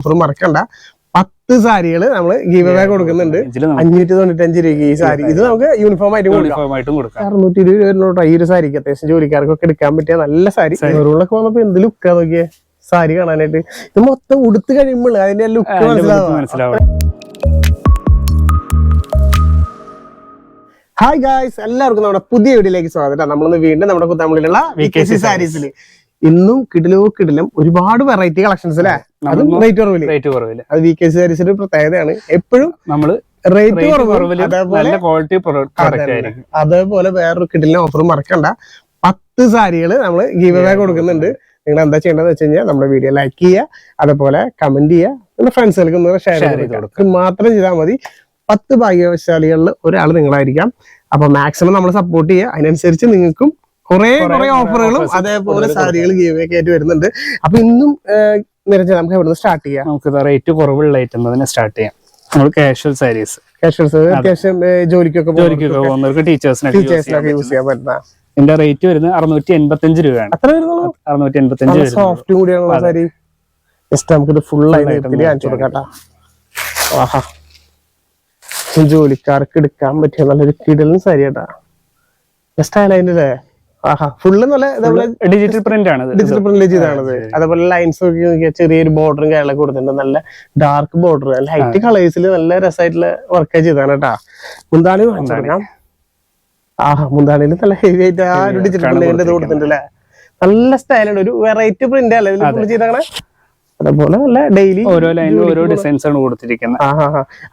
Offer മറക്കണ്ട. പത്ത് സാരികൾ നമ്മൾ ഗീവ് അവേ കൊടുക്കുന്നുണ്ട്. അഞ്ഞൂറ്റി തൊണ്ണൂറ്റഞ്ച് രൂപയ്ക്ക് ഈ സാരി. ഇത് നമുക്ക് യൂണിഫോം ആയിട്ട് കൊടുക്കാം. അറുന്നൂറ്റി ഇരുപത് രൂപ ഈ ഒരു സാരിക്ക് അത്യാവശ്യം ജോലിക്കാർക്കൊക്കെ എടുക്കാൻ പറ്റിയ നല്ല സാരി. ഷോറൂമിലൊക്കെ വന്നപ്പോ എന്ത് ലുക്കാ നോക്കിയേ? സാരി കാണാനായിട്ട്. ഇത് മൊത്തം ഉടുത്ത് കഴിയുമ്പോൾ അതിന്റെ ലുക്ക് മനസ്സിലാവും മനസ്സിലാവും. ഹായ് ഗായ്സ് എല്ലാവർക്കും നമ്മുടെ പുതിയ വീഡിയോയിലേക്ക് സ്വാഗതം. നമ്മളിന്ന് വീണ്ടും നമ്മുടെ തമിഴിലുള്ള വി കെ സി സാരീസിൽ ഇന്നും കിടിലോ കിടിലും ഒരുപാട് വെറൈറ്റി കളക്ഷൻസ് അല്ലേ? അതും. റേറ്റ് കുറവിൽ. റേറ്റ് കുറവില്ല അത് വി കെ സി സാരീസിന്റെ പ്രത്യേകതയാണ്. എപ്പോഴും നമ്മൾ റേറ്റ് കുറവിൽ അതേപോലെ നല്ല ക്വാളിറ്റി പ്രോഡക്റ്റ് അതേപോലെ വേറൊരു കിടിലിന് ഓഫർ മറക്കണ്ട. പത്ത് സാരികൾ നമ്മൾ ഗീവ് അവേ കൊടുക്കുന്നുണ്ട്. നിങ്ങൾ എന്താ ചെയ്യേണ്ടത് വെച്ച് കഴിഞ്ഞാൽ നമ്മുടെ വീഡിയോ ലൈക്ക് ചെയ്യുക. അതേപോലെ കമന്റ് ചെയ്യുക. നിങ്ങളുടെ ഫ്രണ്ട്സുകൾക്ക് ഒന്ന് ഷെയർ ചെയ്ത് കൊടുക്കും കൊടുക്കുക. മാത്രം ചെയ്താൽ മതി. പത്ത് ഭാഗ്യവശാലികളിൽ ഒരാൾ നിങ്ങളായിരിക്കാം. അപ്പൊ മാക്സിമം നമ്മൾ സപ്പോർട്ട് ചെയ്യുക. അതിനനുസരിച്ച് നിങ്ങൾക്കും കുറെ കുറേ ഓഫറുകളും അതേപോലെ സാരികൾ ഗീവ് ഒക്കെ ആയിട്ട് വരുന്നുണ്ട്. അപ്പൊ ഇന്നും നിരഞ്ജന നമുക്ക് എവിടെ സ്റ്റാർട്ട് ചെയ്യാം? നമുക്ക് റേറ്റ് കുറവുള്ള ഐറ്റം തന്നെ സ്റ്റാർട്ട് ചെയ്യാം. നമ്മൾ കാഷ്വൽ സാരീസ് കാഷ്വൽ അത്യാവശ്യം ഏ, ജോലിക്കൊക്കെ ജോലിക്കൊക്കെ പോകുന്നവർക്ക് ടീച്ചേഴ്സിനൊക്കെ യൂസ് ടീച്ചേഴ്സിനൊക്കെ ചെയ്യാം യൂസ് ചെയ്യാൻ പറ്റുന്ന. ഇതിന്റെ റേറ്റ് വരുന്നത് അറുന്നൂറ്റി എൺപത്തഞ്ച് രൂപയാണ്. അത്ര വരുന്നുള്ളൂ? അറുന്നൂറ്റി നല്ല വരുന്നത് സോഫ്റ്റും കൂടിയാണ്. സാരി. ജസ്റ്റ് നമുക്കിത് ഫുൾ ആയി കാണിച്ചു കൊടുക്കാട്ടാ ആഹാ. ജോലിക്കാർക്ക് എടുക്കാൻ പറ്റിയ നല്ലൊരു കിടലും സാരി കേട്ടാ ജസ്റ്റ് ആഹാ ഫുള്ള് നല്ല ഡിജിറ്റൽ പ്രിന്റ് ആണ്. ഡിജിറ്റൽ പ്രിന്റ് ചെയ്താണത് അതേപോലെ ലൈൻസ് ഒക്കെ ചെറിയൊരു ബോർഡറും കാര്യങ്ങളൊക്കെ കൊടുത്തിട്ടുണ്ട്. നല്ല ഡാർക്ക് ബോർഡർ ലൈറ്റ് കളേഴ്സിൽ നല്ല രസമായിട്ടുള്ള വർക്ക് ചെയ്താണ് കേട്ടാ മുന്താണി ആഹ് മുന്താണിയിൽ നല്ല ഹെവി ആയിട്ട് ആ ഒരു ഡിജിറ്റൽ കൊടുത്തിട്ടുണ്ട് അല്ലേ നല്ല സ്റ്റൈലുണ്ട് ഒരു വെറൈറ്റി പ്രിന്റ് അല്ലേ? ഇതിൽ ഫുൾ ചെയ്തങ്ങനെ അതേപോലെ നല്ല ഡെയിലി ഓരോ ലൈനിലും ഓരോ ഡിസൈൻസ് ആണ് കൊടുത്തിരിക്കുന്നത്.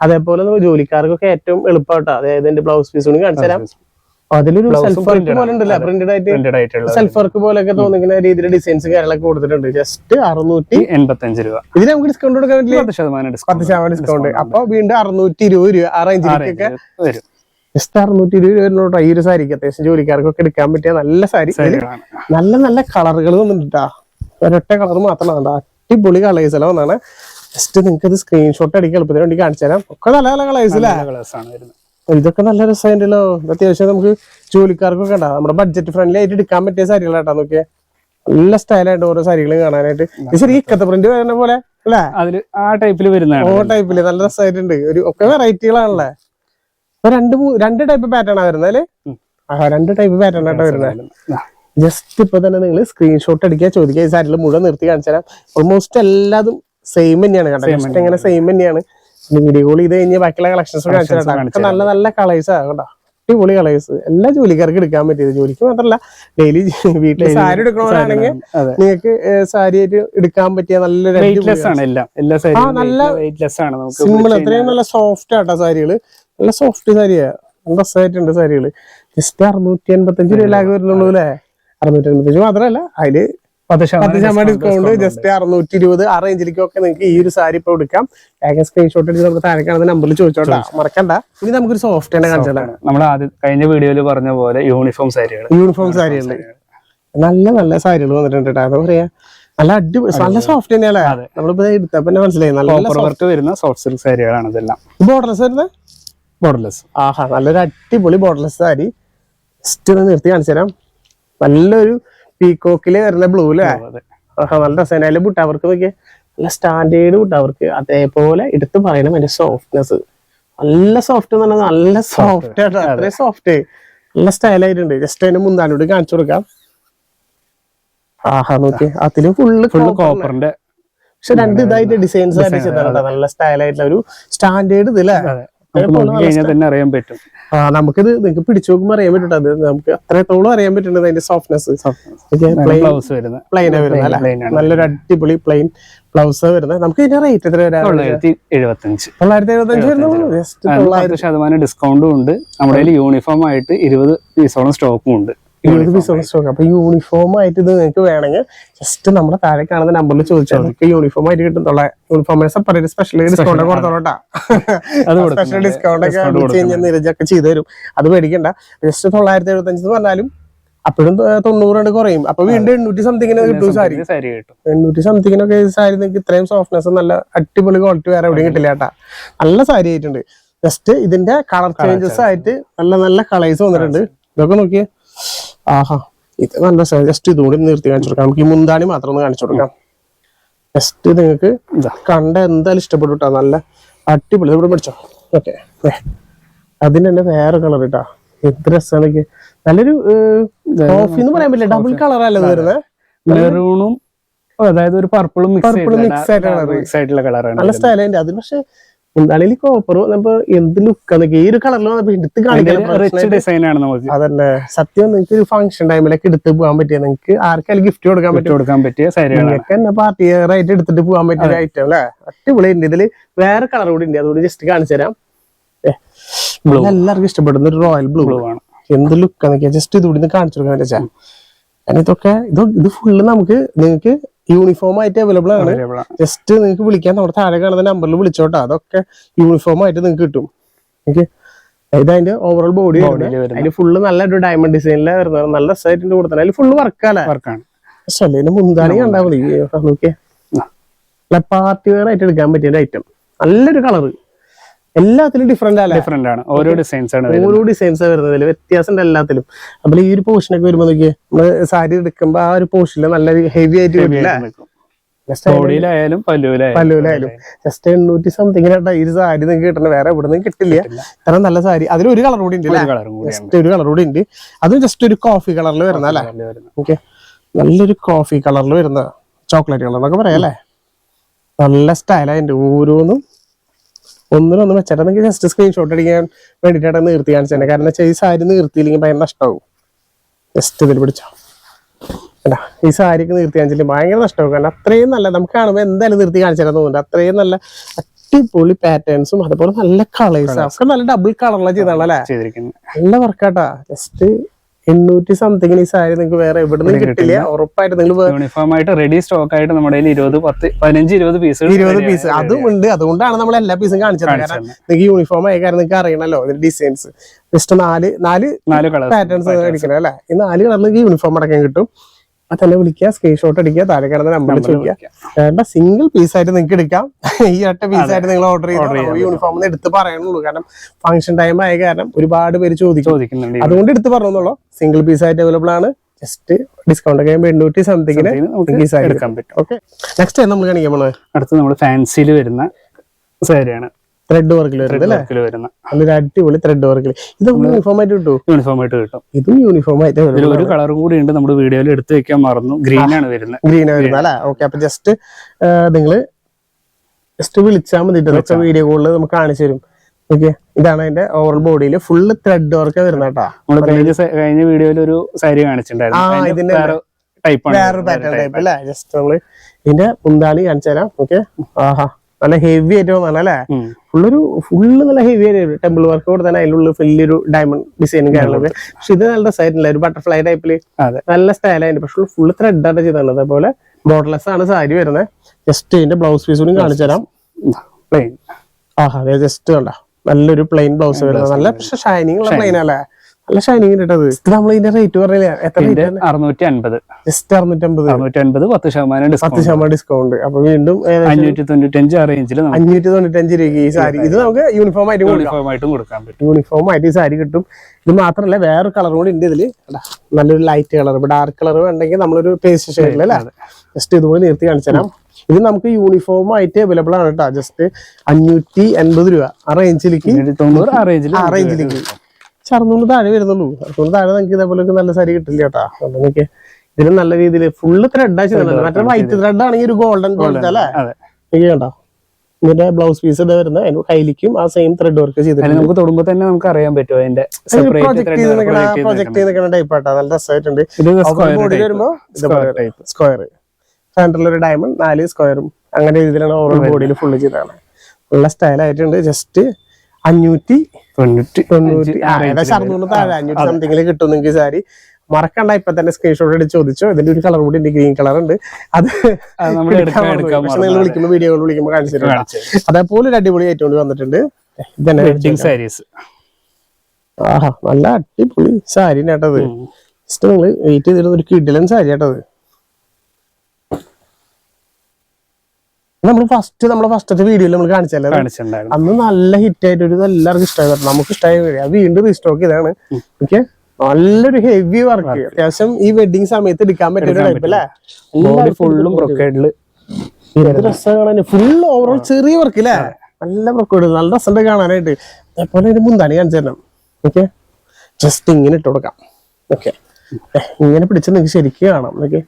അതേപോലെ ജോലിക്കാർക്കൊക്കെ ഏറ്റവും എളുപ്പമായിട്ടാ അതായത് എന്റെ ബ്ലൗസ് പീസ് കൂടി കാണിച്ചു തരാം. അതിലൊരു സെൽഫ് വർക്ക് പോലെ ഉണ്ടല്ലോ പ്രിന്റഡ് ആയിട്ട് സെൽഫ് വർക്ക് പോലെയൊക്കെ തോന്നിക്കുന്ന രീതിയിൽ ഡിസൈൻസ് കാര്യങ്ങളൊക്കെ കൊടുത്തിട്ടുണ്ട്. ജസ്റ്റ് അറുന്നൂറ്റി എൺപത്തഞ്ച് രൂപ. ഇതിന് നമുക്ക് ഡിസ്കൗണ്ട് കൊടുക്കാൻ പറ്റില്ല? പത്ത് ശതമാനം പത്ത് ഡിസ്കൗണ്ട് ശതമാനം ഡിസ്കൗണ്ട് അപ്പൊ വീണ്ടും അറുന്നൂറ്റി ഇരുപത് രൂപ ആ റേഞ്ചിലേക്കൊക്കെ വരും. ജസ്റ്റ് അറുന്നൂറ്റി ഇരുപത് രൂപ ഈ ഒരു സാരിക്ക് അത്യാവശ്യം ജോലിക്കാർക്കൊക്കെ എടുക്കാൻ പറ്റിയ നല്ല സാരി. നല്ല നല്ല കളറുകൾ വന്നിട്ടാ ഒരൊറ്റ കളർ മാത്രമാണ് അടിപൊളി കളേഴ്സ് എല്ലാം വന്നാണ് ജസ്റ്റ് നിങ്ങൾക്ക് ഇത് സ്ക്രീൻഷോട്ട് അടിക്കാൻ എളുപ്പത്തിന് വേണ്ടി കാണിച്ചു തരാം. ഒക്കെ നല്ല നല്ല കളേഴ്സ് അല്ലേ? കളേഴ്സ് ആണ് വരുന്നത്. ഇതൊക്കെ നല്ല രസമായിട്ടല്ലോ ഇത് അത്യാവശ്യം നമുക്ക് ജോലിക്കാർക്കൊക്കെ ഉണ്ടാവും നമ്മുടെ ബഡ്ജറ്റ് ഫ്രണ്ട്ലി ആയിട്ട് എടുക്കാൻ പറ്റിയ സാരികളാട്ടാ നോക്കിയാ. നല്ല സ്റ്റൈലായിട്ട് ഓരോ സാരികളും കാണാനായിട്ട്. ശരി ഇക്കത്തെ പ്രിന്റ് വരുന്ന പോലെ അല്ലേ? അതിൽ ആ ടൈപ്പിൽ വരുന്ന ഓ ടൈപ്പിൽ നല്ല രസമായിട്ടുണ്ട് ഒരു ഒക്കെ വെറൈറ്റികളാണല്ലേ അപ്പൊ രണ്ട് രണ്ട് ടൈപ്പ് പാറ്റേൺ ആ വരുന്നത് അല്ലേ? ആ രണ്ട് ടൈപ്പ് പാറ്റേൺ ആയിട്ടാ വരുന്നത്. ജസ്റ്റ് ഇപ്പൊ തന്നെ നിങ്ങൾ സ്ക്രീൻഷോട്ട് അടിക്കുക ചോദിക്കുക ഈ സാരിയിൽ മുഴുവൻ നിർത്തി കാണിച്ചു തരാം ഓൾമോസ്റ്റ് എല്ലാതും സെയിം തന്നെയാണ് കണ്ടത് ജസ്റ്റ് എങ്ങനെ സെയിം തന്നെയാണ്. വീഡിയോ കോൾ ചെയ്ത് കഴിഞ്ഞ് ബാക്കിയുള്ള കളക്ഷൻസ് കാണിച്ചു നല്ല നല്ല കളേഴ്സ് കേട്ടോ. അടിപൊളി കളേഴ്സ് എല്ലാ ജോലിക്കാർക്കും എടുക്കാൻ പറ്റിയത്. ജോലിക്ക് മാത്രമല്ല ഡെയിലി വീട്ടിൽ സാരി എടുക്കണവരാണെങ്കിൽ അതെ. നിങ്ങൾക്ക് സാരി ആയിട്ട് എടുക്കാൻ പറ്റിയ നല്ലൊരു നല്ല സിമ്പിൾ അത്രയും നല്ല സോഫ്റ്റ് ആട്ടാ സാരികൾ. നല്ല സോഫ്റ്റ് സാരിയാ. നല്ല രസമായിട്ടുണ്ട് സാരികൾ. ജസ്റ്റ് അറുന്നൂറ്റി അൻപത്തഞ്ച് രൂപ ലാഗ് വരുന്നുള്ളൂ അല്ലേ? അറുന്നൂറ്റി എൺപത്തഞ്ച് മാത്രമല്ല അതിൽ പത്ത് ശതമാനം ഡിസ്കൗണ്ട് ജസ്റ്റ് അറുന്നൂറ്റി ഇരുപത് ആ റേഞ്ചിലേക്കൊക്കെ നിങ്ങൾക്ക് ഈ ഒരു സാരി ഇപ്പൊ എടുക്കാം. വേഗം സ്ക്രീൻഷോട്ട് എടുത്ത് നമുക്ക് താഴെ കാണുന്ന നമ്പറിൽ ചോദിച്ചോട്ടാ. മറക്കണ്ട. ഇനി നമുക്കൊരു സോഫ്റ്റ് കാണിച്ചാൽ നമ്മൾ ആദ്യം കഴിഞ്ഞ വീഡിയോയിൽ പറഞ്ഞ പോലെ യൂണിഫോം സാരികൾ യൂണിഫോം സാരികളിൽ നല്ല നല്ല സാരികൾ വന്നിട്ടുണ്ട് കേട്ടോ എന്താ പറയാ? നല്ല അടിപൊളി. നല്ല സോഫ്റ്റ് തന്നെയല്ലേ. നമ്മളിപ്പോ എടുത്തപ്പോ തന്നെ മനസ്സിലായി. നല്ല വർക്ക് വരുന്ന സോഫ്റ്റ് സിൽക്ക് സാരികളാണ് ഇതെല്ലാം. ബോർഡർലെസ് വരുന്നത് ബോർഡർലെസ് ആഹാ നല്ലൊരു അടിപൊളി ബോർഡർലെസ് സാരി. ജസ്റ്റ് ഒന്ന് നിർത്തി കാണിച്ചു തരാം. നല്ലൊരു പീകോക്കിൽ വരുന്ന ബ്ലൂ അല്ലേ നല്ല രസം. അതിലെ ബുട്ടവർക്ക് നോക്കിയേ നല്ല സ്റ്റാൻഡേർഡ് ബുട്ടവർക്ക് അതേപോലെ എടുത്ത് പറയണം അതിന്റെ സോഫ്റ്റ്നെസ് നല്ല സോഫ്റ്റ് എന്ന് പറഞ്ഞാൽ നല്ല സോഫ്റ്റ് ആയിട്ട് അത്രയും സോഫ്റ്റ് നല്ല സ്റ്റൈൽ ആയിട്ടുണ്ട്. ജസ്റ്റ് അതിന്റെ മുന്താനോട് കാണിച്ചു കൊടുക്കാം. ആഹാ നോക്കി. അതിൽ ഫുള്ള് ഫുള്ള് കോപ്പറിന്റെ പക്ഷെ രണ്ട് ഇതായിട്ട് ഡിസൈൻസ് നല്ല സ്റ്റൈൽ ആയിട്ടുള്ള ഒരു സ്റ്റാൻഡേർഡ് ഇത് അല്ലേ അതെ നമുക്ക് നോക്കി കഴിഞ്ഞാൽ തന്നെ അറിയാൻ പറ്റും. നമുക്കിത് നിങ്ങൾക്ക് പിടിച്ചു നോക്കുമ്പോൾ അറിയാൻ പറ്റുന്നത് നമുക്ക് അത്രത്തോളം അറിയാൻ പറ്റുന്നത് അതിന്റെ സോഫ്റ്റ്നെസ് പ്ലെയിൻ ബ്ലൗസ് വരുന്നത്. നല്ലൊരു അടിപൊളി പ്ലെയിൻ ബ്ലൗസ് വരുന്നത്. നമുക്ക് ഇതിന്റെ റേറ്റ് എത്ര വരാം? തൊള്ളായിരത്തി എഴുപത്തഞ്ച്. തൊള്ളായിരത്തി എഴുപത്തഞ്ച് വരുന്നുള്ളൂ ജസ്റ്റ് തൊള്ളായിരത്തി ശതമാനം ഡിസ്കൗണ്ടും ഉണ്ട്. നമ്മുടെ യൂണിഫോം ആയിട്ട് ഇരുപത് പീസോളം സ്റ്റോക്കും ഉണ്ട്. ഇരുപത് പീസ് സ്റ്റോക്ക് അപ്പൊ യൂണിഫോം ആയിട്ട് ഇത് നിങ്ങൾക്ക് വേണമെങ്കിൽ ജസ്റ്റ് നമ്മുടെ താഴെ കാണുന്ന നമ്പറിൽ ചോദിച്ചാൽ നിങ്ങൾക്ക് യൂണിഫോം ആയിട്ട് കിട്ടും. യൂണിഫോമിന് സെപ്പറേറ്റ് സ്പെഷ്യൽ ഡിസ്കൗണ്ട് കൊടുത്തോളട്ടാ സ്പെഷ്യൽ ഡിസ്കൗണ്ട് ഒക്കെ നിരജൊക്കെ ചെയ്തു തരും. അത് മേടിക്കണ്ട. ജസ്റ്റ് തൊള്ളായിരത്തി എഴുപത്തി അഞ്ച് പറഞ്ഞാലും അപ്പോഴും തൊണ്ണൂറ് രണ്ട് കുറയും. അപ്പൊ വീണ്ടും എണ്ണൂറ്റി സംതിങ്ങിന് കിട്ടും സാരി. എണ്ണൂറ്റി സംതിങ്ങിനൊക്കെ സാരി നിങ്ങൾക്ക് ഇത്രയും സോഫ്റ്റ്നെസ് നല്ല അടിപൊളി ക്വാളിറ്റി വേറെ എവിടെയും കിട്ടില്ല കേട്ടാ. നല്ല സാരി ആയിട്ടുണ്ട്. ജസ്റ്റ് ഇതിന്റെ കളർ ചേഞ്ചസ് ആയിട്ട് നല്ല നല്ല കളേഴ്സ് വന്നിട്ടുണ്ട്. ഇതൊക്കെ നോക്കിയേ. ആഹാ ഇത് നല്ല ജസ്റ്റ് ഇതുകൂടി നിർത്തി കാണിച്ചു കൊടുക്കാം. നമുക്ക് ഈ മുന്താണി മാത്രം ഒന്ന് കാണിച്ചു കൊടുക്കാം. ജസ്റ്റ് നിങ്ങൾക്ക് ഇതാ കണ്ട എന്തായാലും ഇഷ്ടപ്പെട്ടു കേട്ടോ നല്ല അടിപൊളി. ഇവിടെ പഠിച്ചോ? ഓക്കെ അതിന് തന്നെ വേറെ കളർ കേട്ടോ എന്ത് രസമാണ് നല്ലൊരു കോഫിന്ന് പറയാൻ പറ്റില്ല. ഡബിൾ കളർ അല്ലേ വരുന്നത് മെറൂണും അതായത് ഒരു പർപ്പിളും മിക്സ് ആയിട്ടുള്ള കളറാണ് നല്ല സ്റ്റൈലുണ്ട് അതിൽ പക്ഷെ എന്താണെങ്കിൽ കോപ്പർ വന്നപ്പോ എന്ത് ലുക്കാന്നൊക്കെ ഈ ഒരു കളറിൽ വന്നപ്പോ എടുത്ത് കാണിക്കാൻ അതന്നെ. സത്യം നിങ്ങൾക്ക് ഒരു ഫംഗ്ഷൻ ടൈമിലൊക്കെ എടുത്ത് പോകാൻ പറ്റിയ നിങ്ങൾക്ക് ആർക്കാലും ഗിഫ്റ്റ് കൊടുക്കാൻ പറ്റും കൊടുക്കാൻ പറ്റിയ നിങ്ങൾക്ക് തന്നെ പാർട്ടി ആയിട്ട് എടുത്തിട്ട് പോകാൻ പറ്റിയ ഐറ്റം അല്ലേ? അടിപൊളി. ഉണ്ട് ഇതിൽ വേറെ കളർ കൂടി ഉണ്ട്. അതുകൊണ്ട് ജസ്റ്റ് കാണിച്ചു തരാം. എല്ലാവർക്കും ഇഷ്ടപ്പെടുന്ന ഒരു റോയൽ ബ്ലൂ ആണ്. എന്ത് ലുക്കാന്നൊക്കെ ജസ്റ്റ് ഇതുകൂടി കാണിച്ചു കൊടുക്കാൻ കാരണം ഇതൊക്കെ ഇത് ഇത് ഫുള്ള് നമുക്ക് നിങ്ങൾക്ക് യൂണിഫോം ആയിട്ട് അവൈലബിൾ ആണ്. ജസ്റ്റ് നിങ്ങൾക്ക് വിളിക്കാൻ നമ്മുടെ താഴെ കാണുന്ന നമ്പറിൽ വിളിച്ചോട്ടെ. അതൊക്കെ യൂണിഫോം ആയിട്ട് നിങ്ങൾക്ക് കിട്ടും. ഓക്കെ ഇത് അതിന്റെ ഓവറോൾ ബോഡി വരുന്ന. അതിന് ഫുള്ള് നല്ല ഒരു ഡയമണ്ട് ഡിസൈനിലെ വരുന്നത്. നല്ല സൈറ്റിന്റെ കൊടുത്തത് അതിൽ ഫുള്ള് വർക്കാണ് വർക്കാണ് പക്ഷേ മുന്താണി കണ്ടാ മതി. നോക്കിയേ. പാർട്ടി വെയർ ആയിട്ട് എടുക്കാൻ പറ്റിയ ഒരു ഐറ്റം നല്ലൊരു കളറ് എല്ലാത്തിലും ഡിഫറെന്റ് അല്ല? ഡിഫറെന്റ് ആണ്. ഓരോ ഡിസൈൻസ് ആണ് ഓരോ ഡിസൈൻസ് വരുന്നതിൽ വ്യത്യാസം ഉണ്ട് എല്ലാത്തിലും. അപ്പോൾ ഈ ഒരു പോർഷനൊക്കെ വരുമ്പോ നോക്കിയേ നമ്മൾ സാരി എടുക്കുമ്പോ ആ ഒരു പോർഷനിൽ നല്ല ഹെവി ആയിട്ട് വരില്ല ബോഡിയിലായാലും പല്ലുവിലായാലും. ജസ്റ്റ് എണ്ണൂറ്റി സംതിങ് ഈ സാരി നിങ്ങൾക്ക് കിട്ടണ. വേറെ എവിടെ നിന്ന് കിട്ടില്ല. ഇത്ര നല്ല സാരി അതിൽ ഒരു കളർ കൂടി ഉണ്ട് ജസ്റ്റ് ഒരു കളർ കൂടി ഉണ്ട്. അതും ജസ്റ്റ് ഒരു കോഫി കളറിൽ വരുന്ന അല്ലേ? ഓക്കെ നല്ലൊരു കോഫി കളറിൽ വരുന്ന ചോക്ലേറ്റ് കളർ എന്നൊക്കെ പറയാം അല്ലേ? നല്ല സ്റ്റൈലായിട്ട് ഓരോന്നും ഒന്നിനൊന്നും വെച്ചിട്ട് വെച്ചിട്ടുണ്ടെങ്കിൽ ജസ്റ്റ് സ്ക്രീൻഷോട്ട് അടിക്കാൻ വേണ്ടിയിട്ടാണ് നിർത്തി കാണിച്ചത് കാരണം വെച്ചാൽ ഈ സാരി നിർത്തിയില്ലെങ്കിൽ ഭയങ്കര നഷ്ടമാവും ജസ്റ്റ് ഇതിൽ പിടിച്ചോ. അല്ല ഈ സാരിക്ക് നിർത്തി കാണിച്ചില്ല? ഭയങ്കര നഷ്ടമാവും കാരണം അത്രയും നല്ല നമുക്ക് കാണുമ്പോൾ എന്തായാലും നിർത്തി കാണിച്ചാൽ തോന്നുന്നുണ്ട്. അത്രയും നല്ല അടിപൊളി പാറ്റേൺസും അതുപോലെ നല്ല കളേഴ്സ് ഒക്കെ നല്ല ഡബിൾ കളറിലാണ് ചെയ്താണല്ലേ നല്ല വർക്കാട്ടാ ജസ്റ്റ് എണ്ണൂറ്റി സംതിങ് ഈ സാരി നിങ്ങൾക്ക് വേറെ എവിടെ നിന്ന് കിട്ടില്ല. ഉറപ്പായിട്ട് നിങ്ങൾ യൂണിഫോം ആയിട്ട് റെഡി സ്റ്റോക്ക് ആയിട്ട് നമ്മുടെ ഇരുപത് പത്ത് പതിനഞ്ച് ഇരുപത് പീസ് ഇരുപത് പീസ് അതും ഉണ്ട്. അതുകൊണ്ടാണ് നമ്മൾ എല്ലാ പീസും കാണിച്ചത്. കാരണം നിങ്ങൾക്ക് യൂണിഫോം ആയ കാര്യം നിങ്ങൾക്ക് അറിയണല്ലോ ഇതിന്റെ ഡിസൈൻസ് ജസ്റ്റ് നാല് നാല് നാല് കളർ പാറ്റേൺസ് അടിക്കണം അല്ലെ? ഈ നാല് കളർ കളറിൽ യൂണിഫോം അടക്കം കിട്ടും. അത് തന്നെ വിളിക്കുക സ്ക്രീൻഷോട്ട് അടിക്കുക താഴെ കിടന്ന നമ്പറിൽ ചോദിക്കുക. വേണ്ട സിംഗിൾ പീസ് ആയിട്ട് നിങ്ങൾക്ക് എടുക്കാം. ഈ ഒറ്റ പീസ് ആയിട്ട് നിങ്ങൾ ഓർഡർ ചെയ്ത് യൂണിഫോം എടുത്ത് പറയണുള്ളൂ. കാരണം ഫംഗ്ഷൻ ടൈം ആയ കാരണം ഒരുപാട് പേര് ചോദിക്കും. ചോദിക്കുന്നുണ്ട്. അതുകൊണ്ട് എടുത്ത് പറഞ്ഞോളൂ. സിംഗിൾ പീസ് ആയിട്ട് അവൈലബിൾ ആണ്. ജസ്റ്റ് ഡിസ്കൗണ്ട് ഒക്കെ എണ്ണൂറ്റി സംതിങ്ങിന് പീസ് ആയിട്ട്. എടുക്കാൻ പറ്റും. ഓക്കെ നെക്സ്റ്റ് നമ്മൾ കാണിക്കാം നമ്മൾ അടുത്ത് നമ്മൾ ഫാൻസിയിൽ വരുന്ന സാരിയാണ് ത്രെഡ് വർക്കിൽ വരുന്നത് അല്ലേ? വർക്കിൽ വരുന്ന. നല്ലൊരു അടിപൊളി ത്രെഡ് വർക്കിൽ ഇത് യൂണിഫോം ആയിട്ട് കിട്ടും യൂണിഫോം ആയിട്ട് കിട്ടും. ഇതും യൂണിഫോം ആയിട്ട് ഇതിൽ ഒരു കളറും കൂടി ഉണ്ട് നമ്മുടെ വീഡിയോയിൽ എടുത്തു വെക്കാൻ മറന്നു. ഗ്രീൻ ആണ് വരുന്നത്. ഗ്രീൻ ആണ് വരുന്നത് അല്ലേ? ഓക്കെ അപ്പൊ ജസ്റ്റ് നിങ്ങൾ ജസ്റ്റ് വിളിച്ചാൽ മതി വീഡിയോ കോളിൽ നമുക്ക് കാണിച്ചു തരും. ഓക്കെ ഇതാണ് അതിന്റെ ഓവർ ബോഡിയിൽ ഫുള്ള് ത്രെഡ് വർക്ക് വരുന്നത് കേട്ടോ കഴിഞ്ഞ വീഡിയോയിൽ ഒരു സാരി കാണിച്ചിട്ടുണ്ടായിരുന്നു. ഇതിന്റെ വേറൊരു പാറ്റേൺ ടൈപ്പ് അല്ലേ? ജസ്റ്റ് നമ്മൾ ഇതിന്റെ മുന്താണി കാണിച്ചു തരാം. ഓക്കെ ആഹാ. നല്ല ഹെവി ആയിട്ട് വന്നാണ് അല്ലേ? ഫുള്ളൊരു ഫുള്ള് നല്ല ഹെവി ആയിട്ട് ടെമ്പിൾ വർക്ക് കൂടെ തന്നെ അതിലുള്ള വലിയൊരു ഡയമണ്ട് ഡിസൈനും കാര്യങ്ങളൊക്കെ. പക്ഷെ ഇത് നല്ല രസമായിട്ടില്ല ഒരു ബട്ടർഫ്ലൈ ടൈപ്പിൽ നല്ല സ്റ്റൈലായിട്ട് പക്ഷെ ഫുള്ള് ത്രെഡ് ആണ് ചെയ്തിട്ടുണ്ട് അതേപോലെ ബോർഡർലെസ് ആണ് സാരി വരുന്നത്. ജസ്റ്റ് ഇതിന്റെ ബ്ലൗസ് പീസ് കൂടി കാണിച്ചു തരാം. പ്ലെയിൻ ആഹാ അതെ ജസ്റ്റ് കണ്ട? നല്ലൊരു പ്ലെയിൻ ബ്ലൗസ് വരുന്നത്. നല്ല പക്ഷെ ഷൈനിങ് ഉള്ള പ്ലെയിൻ അല്ലേ? നല്ല ഷൈനിങ് ഇട്ടത്. നമ്മൾ ഇതിന്റെ റേറ്റ് പറഞ്ഞില്ല? എത്ര അറുന്നൂറ്റി അൻപത് ജസ്റ്റ് അറുന്നൂറ്റമ്പത് അറുന്നൂറ്റി അൻപത് പത്ത് ശതമാനം പത്ത് ഡിസ്കൗണ്ട് ശതമാനം ഡിസ്കൗണ്ട് അപ്പൊ വീണ്ടും അഞ്ഞൂറ്റി തൊണ്ണൂറ്റഞ്ച് റേഞ്ചിൽ അഞ്ഞൂറ്റി തൊണ്ണൂറ്റഞ്ച് രൂപയ്ക്ക് ഈ സാരി ഇത് നമുക്ക് യൂണിഫോം ആയിട്ട് യൂണിഫോം ആയിട്ടും കൊടുക്കാൻ പറ്റും. യൂണിഫോം ആയിട്ട് ഈ സാരി കിട്ടും. ഇത് മാത്രമല്ല വേറെ കളർ കൂടി ഉണ്ട് ഇതിൽ. നല്ലൊരു ലൈറ്റ് കളർ ഇപ്പൊ ഡാർക്ക് കളർ വേണ്ടെങ്കിൽ നമ്മളൊരു പേസ്റ്റ് ഷെയ്ഡിൽ അല്ലേ? ജസ്റ്റ് ഇതുപോലെ നിർത്തി കാണിച്ചു തരാം. ഇത് നമുക്ക് യൂണിഫോം ആയിട്ട് അവൈലബിൾ ആണ് കേട്ടോ. ജസ്റ്റ് അഞ്ഞൂറ്റി എൺപത് രൂപ ആ റേഞ്ചിലേക്ക് തൊണ്ണൂറ് ആ റേഞ്ചിലേക്ക് അറുന്നൂറ് താഴെ വരുന്നുള്ളൂ. അറുന്നൂറ് താഴെ നമുക്ക് ഇതേപോലെ ഒക്കെ നല്ല സാരി കിട്ടില്ല കേട്ടോ. നമുക്ക് ഇതിന് നല്ല രീതിയിൽ ഫുള്ള് ത്രെഡ് ആച്ചിട്ടുണ്ട് മറ്റേ വൈറ്റ് ത്രെഡ് ആണെങ്കിൽ ഒരു ഗോൾഡൻ പോലത്തെ അല്ലേ? എനിക്ക് കണ്ടോ? ഇതിന്റെ ബ്ലൗസ് പീസ് ഇതാ വരുന്നത്. അതിന് കയ്യിലേക്കും ആ സെയിം ത്രെഡ് വർക്ക് ചെയ്തിട്ടുണ്ട്. നമുക്ക് തൊടുമ്പോ തന്നെ നമുക്ക് അറിയാൻ പറ്റുമോ അതിന്റെ പ്രൊജക്ട് ചെയ്ത് ടൈപ്പ് ആട്ടാ. നല്ല രസമായിട്ടുണ്ട് ഇത് ബോഡി വരുമ്പോ സ്ക്വയർ സെന്ററിൽ ഒരു ഡയമണ്ട് നാല് സ്ക്വയറും അങ്ങനെ രീതിയിലാണ് ഓവർ ബോഡിയിൽ ഫുള്ള് ചെയ്തതാണ് ഉള്ള സ്റ്റൈൽ ആയിട്ടുണ്ട്. ജസ്റ്റ് അഞ്ഞൂറ്റി തൊണ്ണൂറ്റി തൊണ്ണൂറ്റി ഏകദേശം അറുന്നൂറ് താഴെ അഞ്ഞൂറ്റി സംതിങ്ങിൽ കിട്ടും നിങ്ങൾക്ക് സാരി മറക്കണ്ട. ഇപ്പൊ തന്നെ സ്ക്രീൻഷോട്ട് എടുത്ത് ചോദിച്ചോ. ഇതിന്റെ ഒരു കളർ കൂടി ഉണ്ട് ഗ്രീൻ കളർ ഉണ്ട്. അത് നിങ്ങൾ വിളിക്കുമ്പോൾ വീഡിയോകൾ വിളിക്കുമ്പോൾ കാണിച്ചിട്ടുണ്ട് അതേപോലെ ഒരു അടിപൊളി കൊണ്ട് വന്നിട്ടുണ്ട്. ഇതന്നെ വെഡിങ് സാരീസ് ആഹാ നല്ല അടിപൊളി സാരി കേട്ടത്. ജസ്റ്റ് നിങ്ങൾ വെയിറ്റ് ചെയ്തിരുന്ന ഒരു കിഡിലൻ സാരി കേട്ടത്. നമ്മൾ ഫസ്റ്റ് നമ്മളെ ഫസ്റ്റത്തെ വീഡിയോയിൽ നമ്മൾ കാണിച്ചല്ലേ അത്? അന്ന് നല്ല ഹിറ്റ് ആയിട്ട് ഒരു എല്ലാവർക്കും ഇഷ്ടമായി നമുക്ക് ഇഷ്ടമായി വരിക. വീണ്ടും റീസ്റ്റോക്ക് ചെയ്താണ് ഓക്കെ നല്ലൊരു ഹെവി വർക്ക് അത്യാവശ്യം ഈ വെഡിങ് സമയത്ത് എടുക്കാൻ പറ്റുന്ന ടൈപ്പ് അല്ലേ? ഫുള്ളും ബ്രൊക്കേഡിൽ എന്ത് രസം കാണാൻ ഫുൾ ഓവറോൾ ചെറിയ വർക്ക് അല്ലേ നല്ല പ്രൊക്കേഡ് നല്ല രസമുണ്ട് കാണാനായിട്ട്. അതേപോലെ ഒരു മുന്താണി കാണിച്ചു തരണം. ഓക്കെ ജസ്റ്റ് ഇങ്ങനെ ഇട്ട് കൊടുക്കാം. ഓക്കെ ഇങ്ങനെ പിടിച്ച് നിങ്ങൾക്ക് ശരിക്കും കാണാം. ഓക്കെ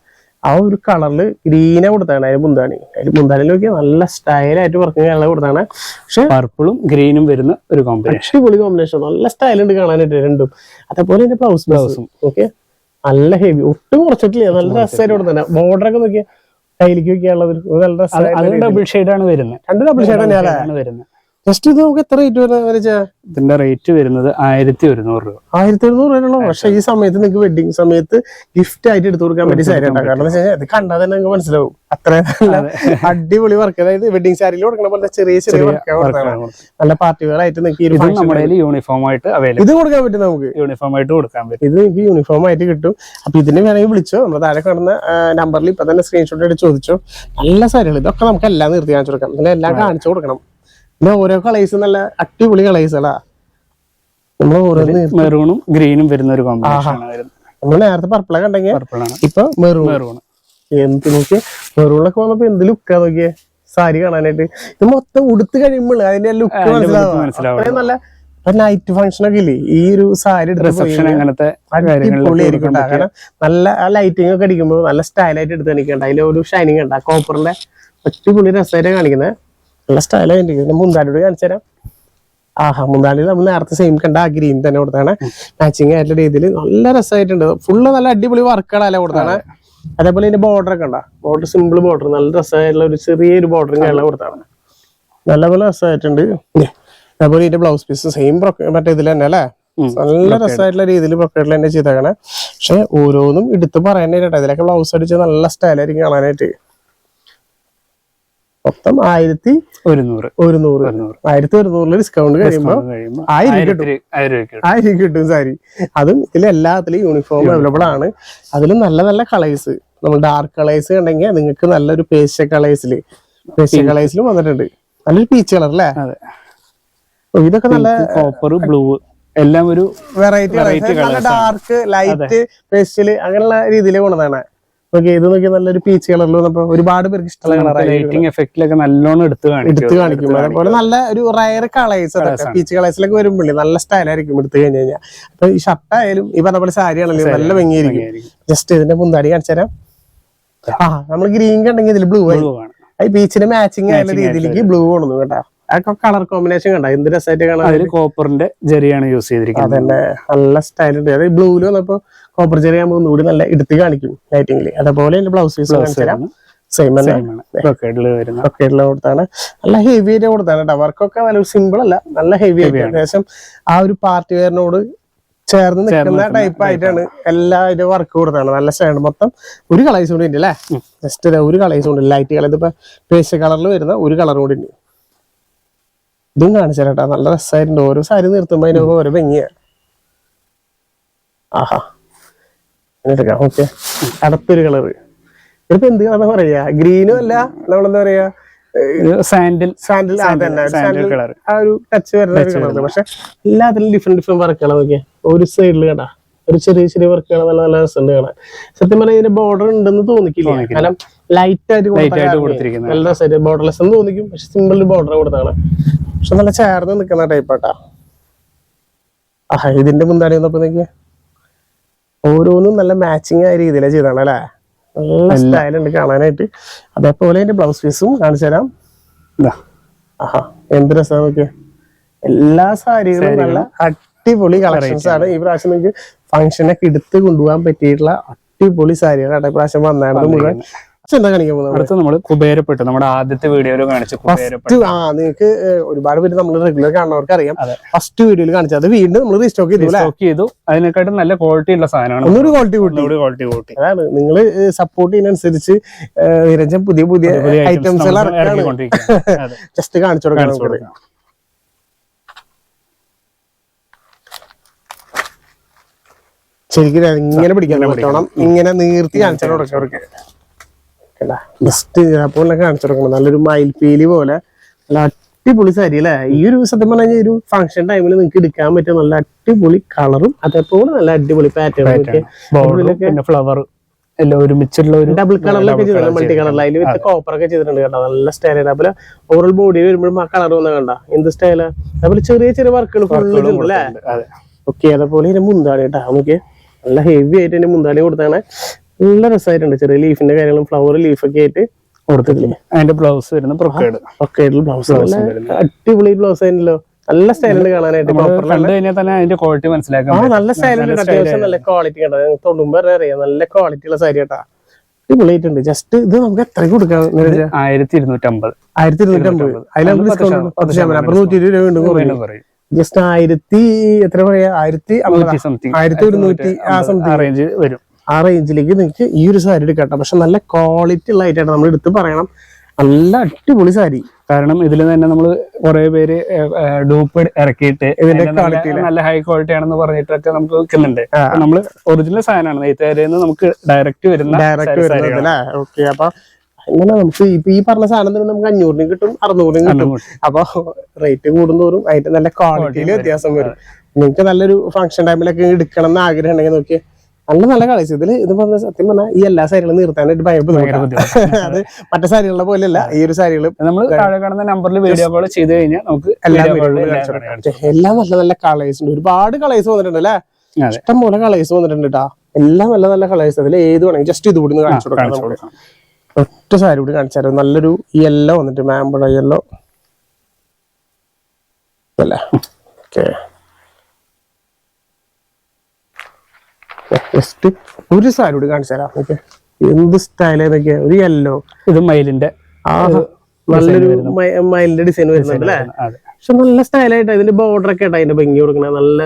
ആ ഒരു കളറിൽ ഗ്രീനെ കൊടുത്താണ് അതിന് മുന്താണി. അതിന് മുന്താണിയിൽ നോക്കിയാൽ നല്ല സ്റ്റൈലായിട്ട് വർക്കിംഗ് കളർ കൊടുത്താണ് പക്ഷെ പർപ്പിളും ഗ്രീനും വരുന്ന ഒരു കോമ്പിനേഷൻ അടിപൊളി കോമ്പിനേഷൻ നല്ല സ്റ്റൈലുണ്ട് കാണാനായിട്ട് രണ്ടും. അതേപോലെ എന്റെ ബ്ലൗസ് ബ്ലൗസും ഓക്കെ നല്ല ഹെവി ഒട്ടും കുറച്ചിട്ടില്ല. നല്ല രസമായിട്ട് കൊടുത്താണ് ബോർഡർ ഒക്കെ നോക്കിയാൽ കയ്യിലേക്ക് നോക്കിയാൽ നല്ല ഡബിൾ ഷെയ്ഡാണ് വരുന്നത്. രണ്ട് ഡബിൾ ഷെയ്ഡാണ് വരുന്നത്. ജസ്റ്റ് ഇത് നമുക്ക് എത്ര റേറ്റ് വരുന്നത് ഇതിന്റെ റേറ്റ് വരുന്നത് ആയിരത്തി ഒരുന്നൂറ് രൂപ. ആയിരത്തി ഒരുന്നൂറ് രൂപയുള്ളൂ പക്ഷെ ഈ സമയത്ത് നിങ്ങൾക്ക് വെഡിങ് സമയത്ത് ഗിഫ്റ്റ് ആയിട്ട് എടുത്തു കൊടുക്കാൻ വേണ്ടി സാരി ഉണ്ടാക്കാം. കാരണം ഇത് കണ്ടാൽ തന്നെ നിങ്ങൾക്ക് മനസ്സിലാവും. അത്ര നല്ല അടിപൊളി വർക്ക് അതായത് വെഡിങ് സാരിയിൽ കൊടുക്കണ പോലെ ചെറിയ ചെറിയ വർക്ക് കൊടുത്താണ് നല്ല പാർട്ടികൾ ആയിട്ട് നിങ്ങൾക്ക് നമ്മുടെ യൂണിഫോം ആയിട്ട് അവൈലബിൾ ഇത് കൊടുക്കാൻ പറ്റും നമുക്ക്. യൂണിഫോം ആയിട്ട് കൊടുക്കാൻ പറ്റും. ഇത് നിങ്ങൾക്ക് യൂണിഫോം ആയിട്ട് കിട്ടും. അപ്പൊ ഇതിന് വേണമെങ്കിൽ വിളിച്ചോ. നമ്മൾ താഴെ കാണുന്ന നമ്പറിൽ ഇപ്പൊ തന്നെ സ്ക്രീൻഷോട്ട് എടുത്ത് ചോദിച്ചോ. നല്ല സാരികൾ ഇതൊക്കെ നമുക്ക് എല്ലാം നിർത്തി കാണിച്ചു കൊടുക്കാം. എല്ലാം കാണിച്ചു കൊടുക്കണം. പിന്നെ ഓരോ കളേഴ്സ് നല്ല അടിപൊളി കളേഴ്സുകളാ നമ്മൾ ഓരോന്ന് മെറൂണും ഗ്രീനും വരുന്ന ഒരു കോമ്പിനേഷൻ നമ്മൾ നേരത്തെ പർപ്പിള കണ്ടെങ്കിൽ ആണ്. ഇപ്പൊ മെറൂൺ മെറൂൺ എന്ത് നോക്കി മെറൂണൊക്കെ വന്നപ്പോ എന്ത് ലുക്കാ നോക്കിയേ? സാരി കാണാനായിട്ട്. ഇത് മൊത്തം ഉടുത്ത് കഴിയുമ്പോൾ അതിന്റെ ലുക്ക് മനസ്സിലാവും നല്ല നൈറ്റ് ഫംഗ്ഷൻ ഒക്കെ ഇല്ലേ? ഈ ഒരു സാരി അങ്ങനത്തെ അടിപൊളിയായിരിക്കും. കാരണം നല്ല ആ ലൈറ്റിംഗ് ഒക്കെ അടിക്കുമ്പോൾ നല്ല സ്റ്റൈലായിട്ട് എടുത്ത് കാണിക്കണ്ട അതിലെ ഒരു ഷൈനിങ് ഉണ്ട്. കോപ്പറിന്റെ അടിപൊളി രസമായിട്ട് കാണിക്കുന്നത് നല്ല സ്റ്റൈലായിട്ട് പിന്നെ മുന്താലിയോട് കാണിച്ചു തരാം. ആഹാ മുന്താലി നമ്മൾ നേരത്തെ സെയിം കണ്ട ആ ഗ്രീൻ തന്നെ കൊടുത്താണ് മാച്ചിങ് ആയിട്ടുള്ള രീതിയിൽ നല്ല രസമായിട്ടുണ്ട് ഫുള്ള് നല്ല അടിപൊളി വർക്കുകളല്ല കൊടുത്താണ് അതേപോലെ ഇതിന്റെ ബോർഡർ ഒക്കെ ഉണ്ടാ ബോർഡർ സിമ്പിൾ ബോർഡർ നല്ല രസമായിട്ടുള്ള ഒരു ചെറിയൊരു ബോർഡറും കേരള കൊടുത്താണ് നല്ലപോലെ രസമായിട്ടുണ്ട് അതേപോലെ ഇതിന്റെ ബ്ലൗസ് പീസ് സെയിം മറ്റേ ഇതിൽ തന്നെ അല്ലേ? നല്ല രസമായിട്ടുള്ള രീതിയിൽ ബ്രൊക്കേഡിൽ തന്നെ ചെയ്തേക്കണേ. പക്ഷെ ഓരോന്നും എടുത്ത് പറയാനായിട്ടാ ഇതിലൊക്കെ ബ്ലൗസ് അടിച്ച് നല്ല സ്റ്റൈലായിരിക്കും കാണാനായിട്ട്. മൊത്തം ആയിരത്തി ഒരുന്നൂറ്. ഒരുന്നൂറ്. ആയിരത്തി ഒരുന്നൂറിൽ ഡിസ്കൗണ്ട് കഴിയുമ്പോ കഴിയുമ്പോൾ ആയിരം ആയിരം കിട്ടും. ആയിരം കിട്ടും. സാരി. അതും ഇതിൽ എല്ലാത്തിലും യൂണിഫോം അവൈലബിൾ ആണ്. അതിൽ നല്ല നല്ല കളേഴ്സ് നമ്മൾ ഡാർക്ക് കളേഴ്സ് ഉണ്ടെങ്കിൽ നിങ്ങൾക്ക് നല്ലൊരു പേസ്റ്റ കളേഴ്സിൽ പേസ്റ്റ കളേഴ്സിലും വന്നിട്ടുണ്ട്. നല്ലൊരു പീച്ച് കളർ അല്ലേ? ഇതൊക്കെ നല്ല കോപ്പർ ബ്ലൂ എല്ലാം ഒരു വെറൈറ്റി ഡാർക്ക് ലൈറ്റ് പേസ്റ്റൽ അങ്ങനെയുള്ള രീതിയിൽ കൊണ്ടതാണ് ഓക്കെ ഇത് നോക്കി നല്ലൊരു പീച്ച് കളറിൽ വന്നപ്പോ ഒരുപാട് പേർക്ക് ഇഷ്ടമുള്ള കളറായി. ലൈറ്റിംഗ് എഫക്റ്റിലൊക്കെ നല്ലോണം എടുത്ത് എടുത്ത് കാണിക്കും. കാണിക്കും അതേപോലെ നല്ല ഒരു റയർ കളേഴ്സ് അതൊക്കെ പീച്ച് കളേഴ്സിലൊക്കെ വരുമ്പോഴേ നല്ല സ്റ്റൈലായിരിക്കും എടുത്തു കഴിഞ്ഞ് കഴിഞ്ഞാൽ അപ്പൊ ഈ ഷർട്ട് ആയാലും ഈ പറഞ്ഞ പോലെ സാരി ആണല്ലോ നല്ല ഭംഗിയായിരിക്കും. ജസ്റ്റ് ഇതിന്റെ മുന്താടി കാണിച്ചു തരാം. ആ നമ്മൾ ഗ്രീൻ കണ്ടെങ്കിൽ ഇതിൽ ബ്ലൂ ആയി ഈ ബീച്ചിന് മാച്ചിങ് ആയുള്ള രീതിയിലേക്ക് ബ്ലൂ കൊണ്ടു കേട്ടോ. അതൊക്കെ കളർ കോമ്പിനേഷൻ കണ്ട? എന്ത് രസമായിട്ട് കാണാൻ അതിൽ കോപ്പറിന്റെ ജെറിയാണ് യൂസ് ചെയ്തിരിക്കുന്നത്. അതന്നെ. നല്ല സ്റ്റൈൽ ഉണ്ട്. അതായത് ബ്ലൂവിൽ വന്നപ്പോ കോപ്പർ ജെറി ആകുമ്പോൾ ഒന്നുകൂടി നല്ല എടുത്ത് കാണിക്കും ലൈറ്റിംഗിൽ അതേപോലെ എന്റെ ബ്ലൗസ് പീസ് സെയിം ഉള്ള കൊടുത്താണ്. നല്ല ഹെവി ആയിട്ട് കൊടുത്താണ് കേട്ടോ വർക്കൊക്കെ നല്ല സിമ്പിൾ അല്ല. നല്ല ഹെവി ആയിട്ട്. ഏകദേശം ആ ഒരു പാർട്ടി വെയറിനോട് ചേർന്ന് നിൽക്കുന്ന ടൈപ്പ് ആയിട്ടാണ് എല്ലാ ഇതിന്റെ വർക്ക് കൊടുത്താണ്. നല്ല സ്റ്റാൻഡ് മൊത്തം ഒരു കളേഴ്സ് കൂടി ഉണ്ട് അല്ലേ? ജസ്റ്റ് ഒരു കളേഴ്സ് ഉണ്ട്. ലൈറ്റ് കളർ ഇതിപ്പോ പേസ്റ്റ് കളറിൽ വരുന്ന ഒരു കളർ കൂടി ഉണ്ട്. ഇതും കാണിച്ചു കേട്ടോ നല്ല രസമായിട്ടുണ്ട് ഓരോ സാരി നിർത്തുമ്പോ അതിനൊക്കെ ഓരോ ഭംഗിയാണ് ആഹാ. എടുക്കാം. ഓക്കെ. അടുത്തൊരു കളറ് ഇതിപ്പോ എന്ത് കളർ പറയാ? ഗ്രീനും അല്ല നമ്മളെന്താ പറയാ? സാൻഡിൽ സാൻഡിൽ കളർ ആ ഒരു ടച്ച് വരുന്ന ഒരു കളർ പക്ഷെ എല്ലാത്തിലും ഡിഫറെന്റ് ഡിഫറെന്റ് വർക്കുകൾ നോക്കിയ. ഒരു സൈഡിൽ കണ്ടാ. ഒരു ചെറിയ ചെറിയ വർക്കുകൾ നല്ല നല്ല രസമുണ്ട് കാണാൻ. സത്യം പറഞ്ഞാൽ ഇതിന്റെ ബോർഡർ ഉണ്ടെന്ന് തോന്നിക്കില്ല? കാരണം ലൈറ്റ് ആയിട്ട് കൊടുത്തിരിക്കുന്നത്. നല്ല രസമായിട്ട് ബോർഡർലെസ് എന്ന് തോന്നിക്കും. പക്ഷെ സിമ്പിൾ ബോർഡർ കൊടുത്താണ് പക്ഷെ നല്ല ചേർന്ന് നിൽക്കുന്ന ടൈപ്പാട്ടാ ആ ഇതിന്റെ മുന്താടി വന്നപ്പോ നിങ്ങക്ക് ഓരോന്നും നല്ല മാച്ചിങ് ആയ രീതിയിലാണ് ചെയ്താണ് അല്ലേ? നല്ല സ്റ്റൈൽ ഉണ്ട് കാണാനായിട്ട്. അതേപോലെ അതിന്റെ ബ്ലൗസ് പീസും കാണിച്ചു തരാം. ആഹാ എന്ത് രസമാണ് നോക്കിയ. എല്ലാ സാരികളും നല്ല അടിപൊളി കളക്ഷൻസ് ആണ്. ഈ പ്രാവശ്യം നിങ്ങൾക്ക് ഫംഗ്ഷനൊക്കെ എടുത്ത് കൊണ്ടുപോകാൻ പറ്റിയിട്ടുള്ള അടിപൊളി സാരികളാണ്. പ്രാവശ്യം വന്നായിരുന്നു മുഴുവൻ എന്താ കാണിക്കാൻ പോകുന്നത് അടുത്ത് നമ്മൾ കുബേരപ്പെട്ട്. നമ്മുടെ ആദ്യത്തെ വീഡിയോയിൽ കാണിച്ച ഫസ്റ്റ് ആ നിങ്ങൾക്ക് ഒരുപാട് പേര് നമ്മൾ റെഗുലർ കാണുന്നവർക്ക് അറിയാം ഫസ്റ്റ് വീഡിയോയിൽ കാണിച്ചത്. അത് വീണ്ടും നമ്മൾ റീസ്റ്റോക്ക് ചെയ്തു സ്റ്റോക്ക് ചെയ്തു. അതിനെക്കാട്ടും നല്ല ക്വാളിറ്റി ഉള്ള സാധനമാണ്. ഒന്നൊരു ക്വാളിറ്റി കൂട്ടി. ഒന്നുകൂടി ക്വാളിറ്റി കൂട്ടി. അതാണ്. നിങ്ങൾ സപ്പോർട്ട് ചെയ്യുന്നതനുസരിച്ച് നിരഞ്ജൻ പുതിയ പുതിയ ഐറ്റംസ്. ജസ്റ്റ് കാണിച്ചു കൊടുക്കാൻ ശരിക്കും ഇങ്ങനെ പിടിക്കാൻ പറ്റണം. ഇങ്ങനെ നീർത്തി കാണിച്ചാൽ കൊടുക്കാം അവർക്ക് ജസ്റ്റ് അപ്പോൾ കാണിച്ചു കൊടുക്കണം നല്ലൊരു മയിൽപീലി പോലെ നല്ല അടിപൊളി സാരി അല്ലേ? ഈ ഒരു സത്യം പറഞ്ഞാൽ ഈ ഒരു ഫംഗ്ഷൻ ടൈമിൽ നിങ്ങൾക്ക് എടുക്കാൻ പറ്റിയ നല്ല അടിപൊളി കളറും അതേപോലെ നല്ല അടിപൊളി പാറ്റേൺ ഫ്ലവർ എല്ലാം ഒരുമിച്ചുള്ള ഒരു ഡബിൾ കളറിലൊക്കെ ചെയ്തിട്ടുണ്ട് മൾട്ടി കളറിൽ അതിൽ വിത്ത് കോപ്പർ ഒക്കെ ചെയ്തിട്ടുണ്ട് കേട്ടോ. നല്ല സ്റ്റൈലാണ് അതുപോലെ ഓവറോൾ ബോഡിയിൽ വരുമ്പോഴും ആ കളർ വന്ന കണ്ട. എന്ത് സ്റ്റൈലാ അതുപോലെ ചെറിയ ചെറിയ വർക്കുകൾ ഫുള്ള് അല്ലേ? ഓക്കെ അതേപോലെ ഇതിന്റെ മുന്താണി കേട്ടോ. നമുക്ക് നല്ല ഹെവി ആയിട്ട് ഇതിന്റെ മുന്താണി കൊടുത്താണ് നല്ല രസമായിട്ടുണ്ട് ചെറിയ ലീഫിന്റെ കാര്യങ്ങളും ഫ്ലവർ ലീഫൊക്കെ ആയിട്ട് കൊടുത്തിട്ടില്ലേ അതിന്റെ ബ്ലൗസ് വരുന്ന പ്രൊക്കേഡ് ബ്ലൗസ് അടിപൊളി ബ്ലൗസ് ആയിരുന്നല്ലോ. നല്ല സ്റ്റൈലുണ്ട് കാണാനായിട്ട് തന്നെ അതിന്റെ ക്വാളിറ്റി മനസ്സിലാക്കാം നല്ല സ്റ്റൈലുണ്ട് അത്യാവശ്യം നല്ല ക്വാളിറ്റി കേട്ടോ തൊടുമ്പോ അറിയാം. നല്ല ക്വാളിറ്റി ഉള്ള സാരി കേട്ടാ അടിപൊളിയായിട്ടുണ്ട് ജസ്റ്റ് ഇത് നമുക്ക് എത്ര കൊടുക്കാം? ആയിരത്തി ഇരുന്നൂറ്റമ്പത് ആയിരത്തി ഇരുന്നൂറ്റമ്പത്. അതിൽ നമുക്ക് പത്ത് ഡിസ്കൗണ്ട് പത്ത് ശതമാനം അപ്പൊ നൂറ്റി ഇരുപത് രൂപ വീണ്ടും കുറയും. ജസ്റ്റ് ആയിരത്തി എത്ര പറയാ? ആയിരത്തി ആയിരത്തി ഒരുന്നൂറ്റി ആ സംതിങ് റേഞ്ച് വരും. ആ റേഞ്ചിലേക്ക് നിങ്ങൾക്ക് ഈ ഒരു സാരി എടുക്കട്ടെ പക്ഷെ നല്ല ക്വാളിറ്റി ഉള്ള ആയിട്ടാണ് നമ്മൾ എടുത്ത് പറയണം. നല്ല അടിപൊളി സാരി കാരണം ഇതിൽ തന്നെ നമ്മൾ കുറെ പേര് ഡൂപ്പ് ഇറക്കിയിട്ട് ഇതിന്റെ ക്വാളിറ്റി നല്ല- ഹൈ ക്വാളിറ്റി ആണെന്ന് പറഞ്ഞിട്ടൊക്കെ നമുക്ക് വെക്കുന്നുണ്ട്. നമ്മൾ ഒറിജിനൽ സാധനമാണ് നെയ്ത്തുകാരിൽ നമുക്ക് ഡയറക്റ്റ് വരുന്ന ഡയറക്റ്റ് വരുന്നത് ഓക്കെ അപ്പൊ അങ്ങനെ നമുക്ക് ഇപ്പൊ ഈ പറഞ്ഞ സാധനം തന്നെ നമുക്ക് അഞ്ഞൂറിനും കിട്ടും അറുന്നൂറിനും കിട്ടും. അപ്പൊ റേറ്റ് കൂടുന്തോറും അതിന്റെ നല്ല ക്വാളിറ്റിയിൽ വ്യത്യാസം വരും. നിങ്ങൾക്ക് നല്ലൊരു ഫംഗ്ഷൻ ടൈമിലൊക്കെ എടുക്കണം എന്ന് ആഗ്രഹം ഉണ്ടെങ്കിൽ നോക്കി നല്ല നല്ല കളേഴ്സ് ഇതിൽ ഇത് പറഞ്ഞ സത്യം പറഞ്ഞാൽ ഈ എല്ലാ സാരികളും നിർത്താനായിട്ട് ഭയങ്കര ബുദ്ധിമുട്ടാണ് അത് മറ്റു സാരികളുടെ പോലെയല്ല ഈ ഒരു സാരികൾ നമ്മൾ താഴെ കാണുന്ന നമ്പറിൽ വീഡിയോ കോൾ ചെയ്ത് കഴിഞ്ഞാൽ നമുക്ക് എല്ലാ എല്ലാം. എല്ലാം നല്ല നല്ല കളേഴ്സ് ഉണ്ട്. ഒരുപാട് കളേഴ്സ് വന്നിട്ടുണ്ട് അല്ലേ? ഇഷ്ടംപോലെ ഇഷ്ടം പോലെ കളേഴ്സ് വന്നിട്ടുണ്ട് കേട്ടാ എല്ലാം നല്ല നല്ല കളേഴ്സ് അതിൽ ഏത് വേണമെങ്കിൽ ജസ്റ്റ് ഇത് കൂടി ഒന്ന് കാണിച്ചു കൊടുക്കാം. ഒറ്റ സാരി കൂടി കാണിച്ചാലോ നല്ലൊരു യെല്ലോ വന്നിട്ട് മാമ്പഴ യെല്ലോ അല്ലേ? ഓക്കെ ജസ്റ്റ് ഒരു സാരി കൂടി കാണിച്ചു തരാം. ഓക്കെ. എന്ത് സ്റ്റൈൽ ഏതൊക്കെ ഒരു യെല്ലോ ഇത് മയിലിന്റെ. ആ നല്ലൊരു മയിലിന്റെ ഡിസൈൻ വരുന്നുണ്ട് അല്ലേ? പക്ഷെ നല്ല സ്റ്റൈലായിട്ട് ഇതിന്റെ ബോർഡർ ഒക്കെ ആയിട്ട് അതിന്റെ ഭംഗി കൊടുക്കണ. നല്ല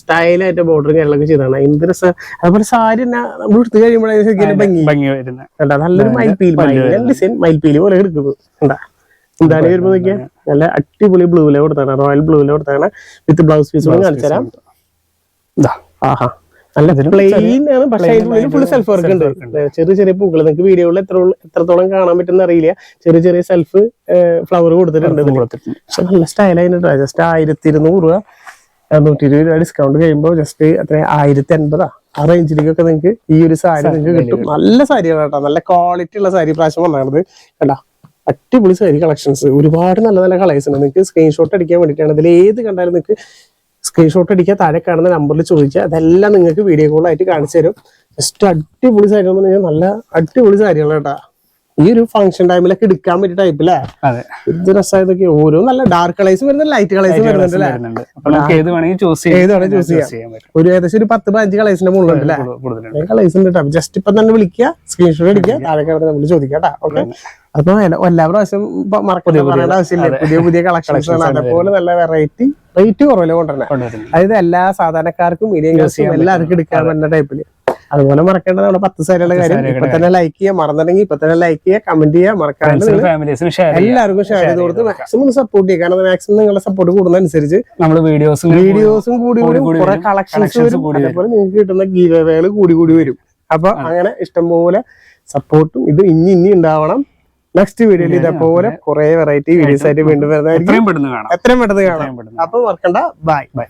സ്റ്റൈലായിട്ട് ബോർഡറും കാര്യങ്ങളൊക്കെ ചെയ്താണ് എന്ത് രസം. അതുപോലെ സാരി തന്നെ നമ്മൾ എടുത്തു കഴിയുമ്പോഴേ ശരിക്കും ഭംഗി. ഭംഗി വരുന്നത്. നല്ലൊരു മയിൽപ്പീൽ മയിലിന്റെ ഡിസൈൻ മയിൽപ്പീൽ പോലെ എടുക്കുന്നത്. ഉണ്ടാ എന്താണ് വരുമ്പോ നോക്കിയാ? നല്ല അടിപൊളി ബ്ലൂവിലെ കൊടുത്താണ് റോയൽ ബ്ലൂവിലെ കൊടുത്താണ് വിത്ത് ബ്ലൗസ് പീസ് കാണിച്ചു തരാം. ആഹാ. നല്ല പ്ലെയിൻ ആണ് പക്ഷെ അതിനുള്ളിൽ ഫുൾ സെൽഫ് വർക്ക് ഉണ്ട്. ചെറിയ ചെറിയ പൂക്കൾ നിങ്ങൾക്ക് വീഡിയോയിൽ എത്ര എത്രത്തോളം കാണാൻ പറ്റുന്ന അറിയില്ല. ചെറിയ ചെറിയ സെൽഫ് ഫ്ലവർ കൊടുത്തിട്ടുണ്ട് പക്ഷെ നല്ല സ്റ്റൈലായിട്ട് ജസ്റ്റ് ആയിരത്തി ഇരുന്നൂറ് രൂപ. നൂറ്റി ഇരുപത് രൂപ ഡിസ്കൗണ്ട് കഴിയുമ്പോൾ ജസ്റ്റ് അത്ര ആയിരത്തി അൻപതാ ആ റേഞ്ചിലേക്കൊക്കെ നിങ്ങൾക്ക് ഈ ഒരു സാരി നിങ്ങൾക്ക് കിട്ടും. നല്ല സാരിയാണ് കേട്ടോ. നല്ല ക്വാളിറ്റി ഉള്ള സാരി പ്രാവശ്യം വന്നാണത്. കേട്ടാ അടിപൊളി സാരി കളക്ഷൻസ്. ഒരുപാട് നല്ല നല്ല കളേഴ്സ് ഉണ്ട്. നിങ്ങൾക്ക് സ്ക്രീൻഷോട്ട് അടിക്കാൻ വേണ്ടിയിട്ടാണ് ഇതിൽ ഏത് കണ്ടാലും നിങ്ങൾക്ക് സ്ക്രീൻഷോട്ട് അടിക്കുക താഴെ കാണുന്ന നമ്പറിൽ ചോദിക്കുക. അതെല്ലാം നിങ്ങൾക്ക് വീഡിയോ കോളായിട്ട് കാണിച്ചു തരും. ജസ്റ്റ് അടിപൊളി സാരി എന്ന് പറഞ്ഞാൽ നല്ല അടിപൊളി സാരികളാണ് കേട്ടാ. ഈ ഒരു ഫംഗ്ഷൻ ടൈമിലൊക്കെ എടുക്കാൻ പറ്റിയ ടൈപ്പില്ലേ ഇത് രസമായതൊക്കെ ഓരോ നല്ല ഡാർക്ക് കളേഴ്സ് വരുന്നുണ്ട് ലൈറ്റ് കളേഴ്സ് വരുന്നുണ്ട് ചൂസ് ചെയ്യാം. ഒരു ഏകദേശം ഒരു പത്ത് പതിനഞ്ച് കളേഴ്സിന്റെ മുകളിലുണ്ടല്ലേ കളേഴ്സ് ഉണ്ട് ജസ്റ്റ് ഇപ്പൊ തന്നെ വിളിക്കുക സ്ക്രീൻഷോട്ട് അടിക്കുക താഴെ കിടന്ന് നമ്മൾ ചോദിക്കാം കേട്ടോ ഓക്കെ അപ്പൊ എല്ലാ പ്രാവശ്യം മറക്കുന്ന ആവശ്യമില്ല. പുതിയ പുതിയ കളക്ഷൻസ് ആണ്. അതേപോലെ നല്ല വെറൈറ്റി റേറ്റ് കുറവില്ല കൊണ്ടുവരണേ അതായത് എല്ലാ സാധാരണക്കാർക്കും മീഡിയം ക്ലാസ്സും എല്ലാവർക്കും എടുക്കാൻ പറ്റുന്ന ടൈപ്പിൽ അതുപോലെ മറക്കേണ്ടത് നമ്മുടെ പത്ത് സാരിയുടെ കാര്യം. ഇപ്പൊ തന്നെ ലൈക്ക് ചെയ്യാം മറന്നിട്ടുണ്ടെങ്കിൽ ഇപ്പൊ തന്നെ ലൈക്ക് ചെയ്യുക കമന്റ് ചെയ്യുക മറക്കാണ്ട് എല്ലാവർക്കും ഷെയർ ചെയ്ത് കൊടുത്ത് മാക്സിമം സപ്പോർട്ട് ചെയ്യുക. കാരണം മാക്സിമം നിങ്ങളുടെ സപ്പോർട്ട് കൂടുന്നതനുസരിച്ച് നമ്മൾ വീഡിയോസും വീഡിയോസും കൂടി കൂടി കുറെ കളക്ഷൻസ് വരും. അതേപോലെ നിങ്ങൾക്ക് കിട്ടുന്ന ഗീവകൾ കൂടി കൂടി വരും. അപ്പൊ അങ്ങനെ ഇഷ്ടംപോലെ സപ്പോർട്ടും ഇത് ഇനി ഇനി ഉണ്ടാവണം. നെക്സ്റ്റ് വീഡിയോയിൽ ഇതേപോലെ കുറെ വെറൈറ്റി വീഡിയോസ് ആയിട്ട് വീണ്ടും വരുന്നതായിരിക്കും. എത്രയും പെട്ടെന്ന് കാണാം. അപ്പൊ മറക്കണ്ട ബൈ ബൈ